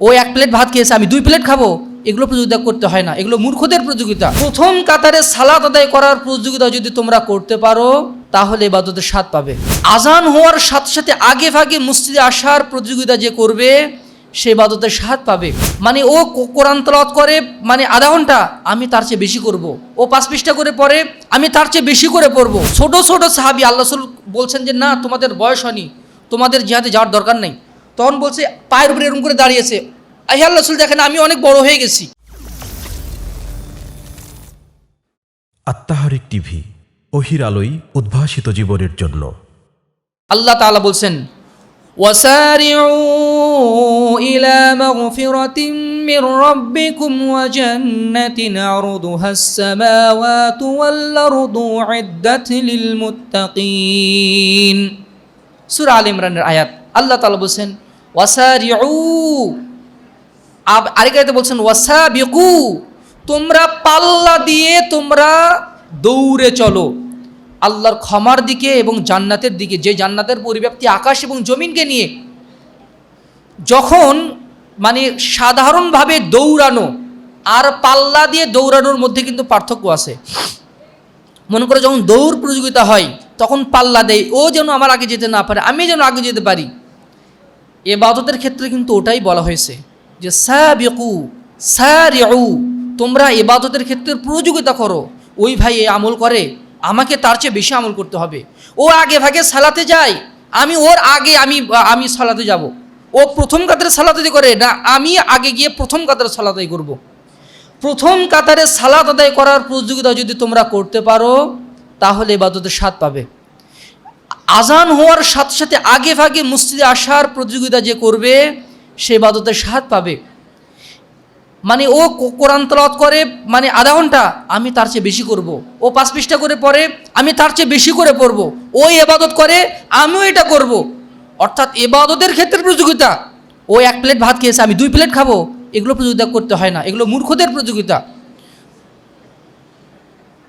ও এক প্লেট ভাত খেয়েছে, আমি দুই প্লেট খাব। এগুলো প্রতিযোগিতা করতে হয় না। এগুলো মূর্খদের প্রতিযোগিতা। প্রথম কাতারে সালাত আদায় করার প্রতিযোগিতা যদি তোমরা করতে পারো, তাহলে এবাদতের স্বাদ পাবে। আজান হওয়ার সাথে সাথে আগে ভাগে মসজিদে আসার প্রতিযোগিতা যে করবে, সে বাদতের স্বাদ পাবে। মানে ও কোরআন তলাত করে মানে আধা ঘণ্টা আমি তার চেয়ে বেশি করব। ও পাঁচ পৃষ্ঠা করে পড়ে, আমি তার চেয়ে বেশি করে পড়ব। ছোট ছোট সাহাবি, আল্লাহ বলছেন যে, না, তোমাদের বয়স হয়নি। তোমাদের জিহাদে যাওয়ার দরকার নেই। তখন বলছে পায়ের উপরে এরকম করে দাঁড়িয়েছে আই আল্লাহ রসুল দেখেন আমি অনেক বড় হয়ে গেছি আত্মাহারিক টিভি অহির আলোই উদ্ভাসিত জীবনের জন্য আল্লাহ তাআলা বলছেন وسارعوا إلى مغفرة من ربكم وجنة عرضها السماوات والأرض عدت للمتقين সূরা আল ইমরানের আয়াত আল্লাহ তাআলা বলছেন ওয়াসারিউ। আব- আরেক আয়াতে বলছেন, ওয়াসাবিকু, তোমরা পাল্লা দিয়ে তোমরা দৌড়ে চলো। আল্লাহর ক্ষমার দিকে এবং জান্নাতের দিকে, যে জান্নাতের পরিব্যাপ্তি আকাশ এবং জমিনকে নিয়ে। যখন মানে সাধারণভাবে দৌড়ানো, আর পাল্লা দিয়ে দৌড়ানোর মধ্যে কিন্তু পার্থক্য আছে। মনে করে যখন দৌড় প্রতিযোগিতা হয়, তখন পাল্লা দেয়, ও যেন আমার আগে যেতে না পারে, আমি যেন আগে যেতে পারি। এবাদতের ক্ষেত্রে কিন্তু ওটাই বলা হয়েছে যে সাবিকু, সারিউ, তোমরা এবাদতের ক্ষেত্রে প্রতিযোগিতা করো। ওই ভাই এই আমল করে, আমাকে তার চেয়ে বেশি আমল করতে হবে। ও আগে ভাগে সালাতে যায়, আমি ওর আগে আমি আমি সালাতে যাব। ও প্রথম কাতারে সালাতে করে না, আমি আগে গিয়ে প্রথম কাতারে সালাতাই করব। প্রথম কাতারে সালাত আদায় করার প্রতিযোগিতা যদি তোমরা করতে পারো, তাহলে এবাদতের স্বাদ পাবে। আজান হওয়ার সাথে সাথে আগে ভাগে মসজিদে আসার প্রতিযোগিতা যে করবে, সে বাদতের স্বাদ পাবে। মানে ও কোরআন তলাওয়াত করে মানে আধা ঘণ্টা আমি তার চেয়ে বেশি করব। ও পাঁচ পৃষ্ঠা করে পড়ে, আমি তার চেয়ে বেশি করে পড়ব। ওই এবাদত করে, আমিও এটা করব। অর্থাৎ এবাদতের ক্ষেত্রে প্রতিযোগিতা। ও এক প্লেট ভাত খেয়েছে, আমি দুই প্লেট খাব। এগুলো প্রতিযোগিতা করতে হয় না। এগুলো মূর্খদের প্রতিযোগিতা।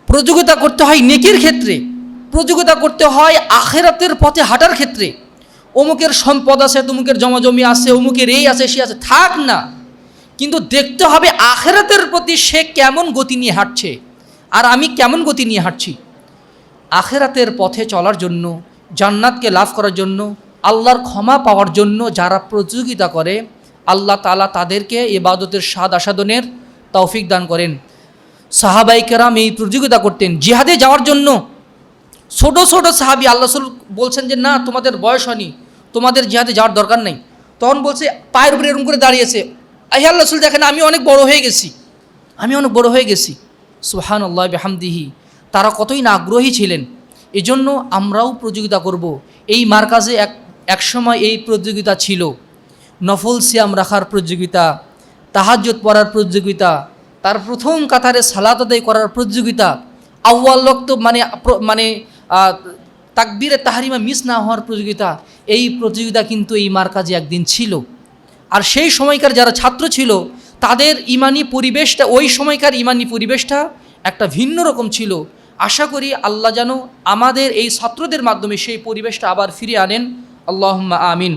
প্রতিযোগিতা করতে হয় নেকির ক্ষেত্রে। প্রতিযোগিতা করতে হয় আখেরাতের পথে হাঁটার ক্ষেত্রে। অমুকের সম্পদ আছে, তমুকের জমাজমি আছে, অমুকের এই আছে সে আছে, থাক না। কিন্তু দেখতে হবে আখেরাতের প্রতি সে কেমন গতি নিয়ে হাঁটছে আর আমি কেমন গতি নিয়ে হাঁটছি। আখেরাতের পথে চলার জন্য, জান্নাতকে লাভ করার জন্য, আল্লাহর ক্ষমা পাওয়ার জন্য যারা প্রতিযোগিতা করে, আল্লাহ তালা তাদেরকে এবাদতের স্বাদ আসাদনের তৌফিক দান করেন। সাহাবাইকেরাম এই প্রতিযোগিতা করতেন। জিহাদে যাওয়ার জন্য ছোট ছোট সাহাবি আল্লাহ রসুল বলছেন যে না তোমাদের বয়স হয়নি তোমাদের জিহাদে যাওয়ার দরকার নেই। তখন বলছে পায়ের উপরে এরকম করে দাঁড়িয়েছে। আই আল্লাহ রসুল দেখেন আমি অনেক বড় হয়ে গেছি আমি অনেক বড় হয়ে গেছি। সুহান আল্লাহ বেহামদিহি তারা কতই না আগ্রহী ছিলেন। এজন্য আমরাও প্রতিযোগিতা করব। এই মার্কাজে এক একসময় এই প্রতিযোগিতা ছিল। নফল সিয়াম রাখার প্রতিযোগিতা তাহাজ্জত পড়ার প্রতিযোগিতা তার প্রথম কাতারে সালাত আদায় করার প্রতিযোগিতা আউ্য়াল লক্ত মানে মানে আহ, তাকবীরে তাহারিমা মিস না হওয়ার প্রতিযোগিতা, এই প্রতিযোগিতা কিন্তু এই মার্কাজে একদিন ছিল। আর সেই সময়কার যারা ছাত্র ছিল, তাদের ইমানি পরিবেশটা, ওই সময়কার ইমানি পরিবেশটা একটা ভিন্ন রকম ছিল। আশা করি আল্লাহ যেন আমাদের এই ছাত্রদের মাধ্যমে সেই পরিবেশটা আবার ফিরিয়ে আনেন। আল্লাহ আমিন।